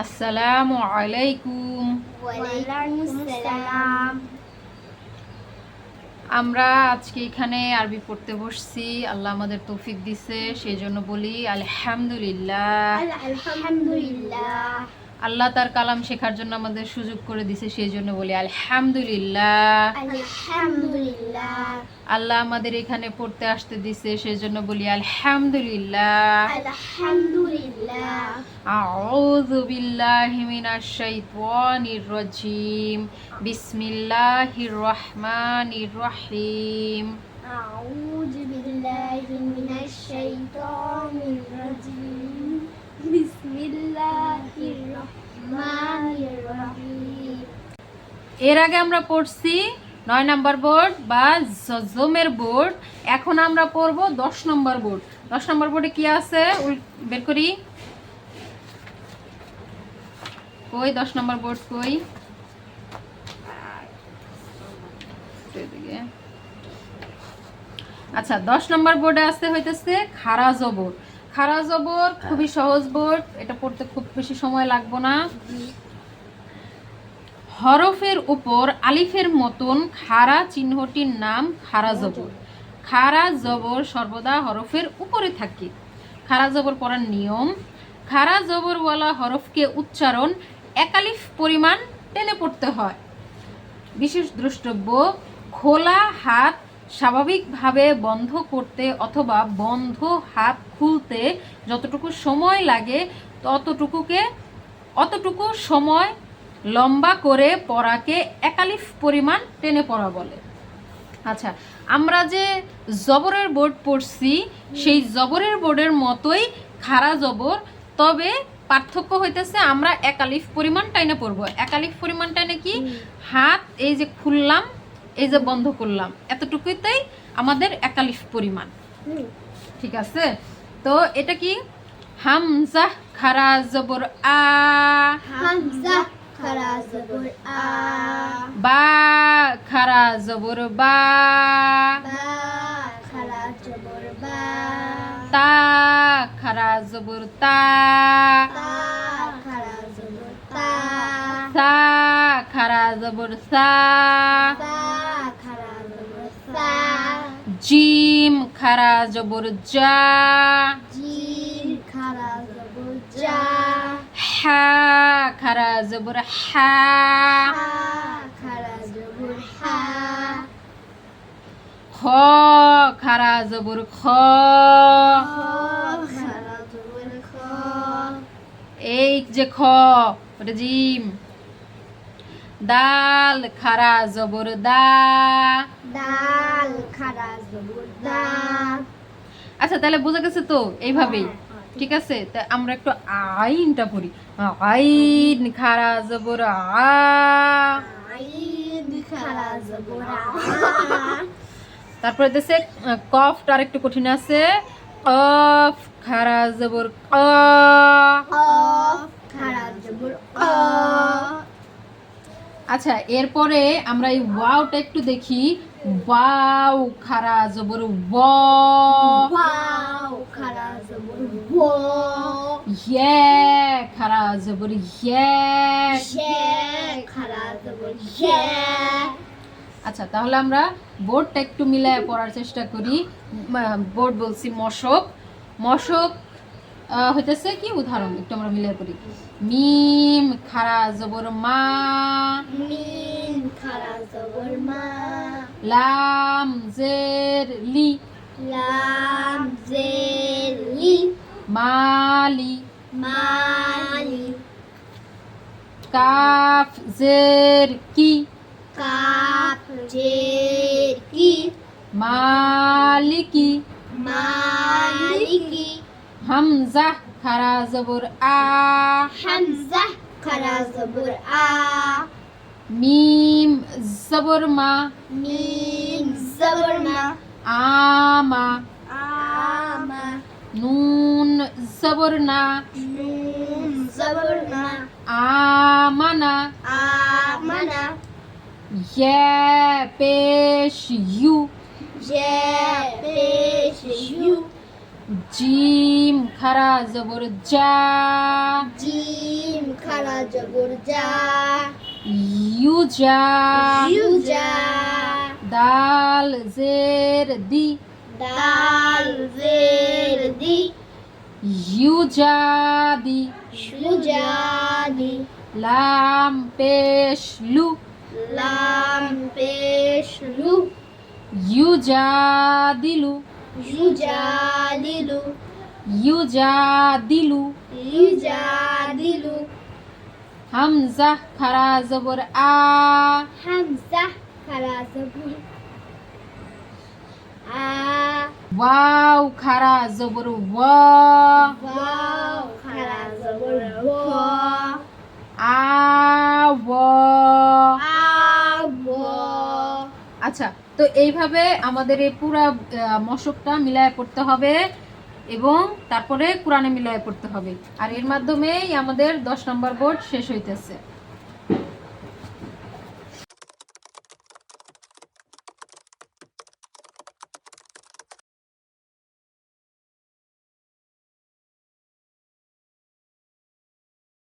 আসসালামু আলাইকুম। আমরা আজকে এখানে আরবি পড়তে বসছি। আল্লাহ আমাদের তৌফিক দিছে সেই জন্য বলি আলহামদুলিল্লাহ। আলহামদুলিল্লাহ। আল্লাহ তার কালাম শেখার জন্য আমাদের সুযোগ করে দিছে সেই জন্য বলি আলহামদুলিল্লাহ। আল্লাহ আমাদের এখানে পড়তে আসতে দিছে সেই জন্য বলি আলহামদুলিল্লাহ। বিসমিল্লাহ রহমান রহিম। এর আগে আমরা পড়ছি নয় নম্বর বোর্ড বা জজমের বোর্ড। এখন আমরা পড়ব দশ নম্বর বোর্ড। দশ নম্বর বোর্ডে কি আছে? বের করি। কই? দশ নম্বর বোর্ড কই? আচ্ছা দশ নম্বর বোর্ডে আসতে হইতেছে খারা জবর খারা জবর খুবই সহজ বোর্ড। এটা পড়তে খুব বেশি সময় লাগবো না। হরফের উপর আলিফের মতন খাড়া চিহ্নটির নাম খাড়া জবর। খাড়া জবর সর্বদা হরফের উপরে থাকে। খাড়া জবর পড়ার নিয়ম খাড়া জবরওয়ালা হরফকে উচ্চারণ একালিফ পরিমাণ টেনে পড়তে হয়। বিশেষ দ্রষ্টব্য, খোলা হাত স্বাভাবিকভাবে বন্ধ করতে অথবা বন্ধ হাত খুলতে যতটুকু সময় লাগে ততটুকুকে, অতটুকু সময় লম্বা করে পড়াকে একালিফ পরিমাণ টেনে পড়া বলে। আচ্ছা আমরা যে জবরের বোর্ড পড়ছি সেই জবরের বোর্ডের মতোই খাড়া জবর তবে পার্থক্য হইতেছে আমরা একালিফ পরিমাণ টাইনে পড়ব। একালিফ পরিমাণ টাইনে কি? হাত এই যে খুললাম এই যে বন্ধ করলাম এতটুকুতেই আমাদের একালিফ পরিমাণ। ঠিক আছে? তো এটা কি? হামজা খারা জবর আ। হামজা খারা জবর আ বা খারা জবর বা বা খারা জবর বা তা খারা জবর তা তা খারা জবর তা সা খারা জবর সা সা খারা জবর সা জিম খারা জবর যা জিম খারা জবর জা হা খারা জবর হা খ খারা জবর খ এই যে খ ওটা জিম দাল খারা জবর দা দাল খারা জবর দা আচ্ছা তাহলে বোঝা গেছে তো এইভাবেই ঠিক আছে? তা আমরা একটু আইনটা পড়ি। আইন খারা জবর। তারপরে দেশে কফটা আর একটু কঠিন আছে। কফ খারা জবর আচ্ছা এরপরে আমরা এই ওয়াওটা একটু দেখি। ওয়াও খারা জবর ব ওয়াও খারা জবর ওয়া জবর ইয়ে শে খারা জবর শে আচ্ছা তাহলে আমরা বোর্ডটা একটু মিলায় পড়ার চেষ্টা করি। বোর্ড বলছি মশক। মশক হইতেছে কি উদাহরণ? একটু আমরা মিলিয়ে পড়ি। মিম খারা জবর মা। মিম খারা জবর মা। লাম জের লি। লাম জের। মালি মালি কাফ জের কি কাপ জের কি মালিকি মালিকি হামজা খারা জবর আ হামজা খারা জবর আ মিম জবর মা মিম জবর মা আমা আমা নুন জবর না নুন জবর না আমানা আমানা ইয়ে পেশ ইউ জে পেশ ইউ জিম খারা জবর যা জিম জবর জা ইউজা ইউজা দাল জের দি দাল জের দি ইউজাদি। সুজাদি লাম পেশ লু লাম পেশ লু ইউজাদিলু। ইউজাদিলু। ইউজাদিলু। ইউজাদিলু। হামজা খারা জবর আ। হামজা খারা জবর আ। ওয়াও খারা জবর ওয়া। ওয়াও খারা জবর আচ্ছা তো এইভাবে আমাদের এই পুরা মশকটা মিলায় পড়তে হবে এবং তারপরে কোরআনে মিলায় পড়তে হবে। আর এর মাধ্যমেই আমাদের দশ নম্বর বোর্ড শেষ হইতেছে।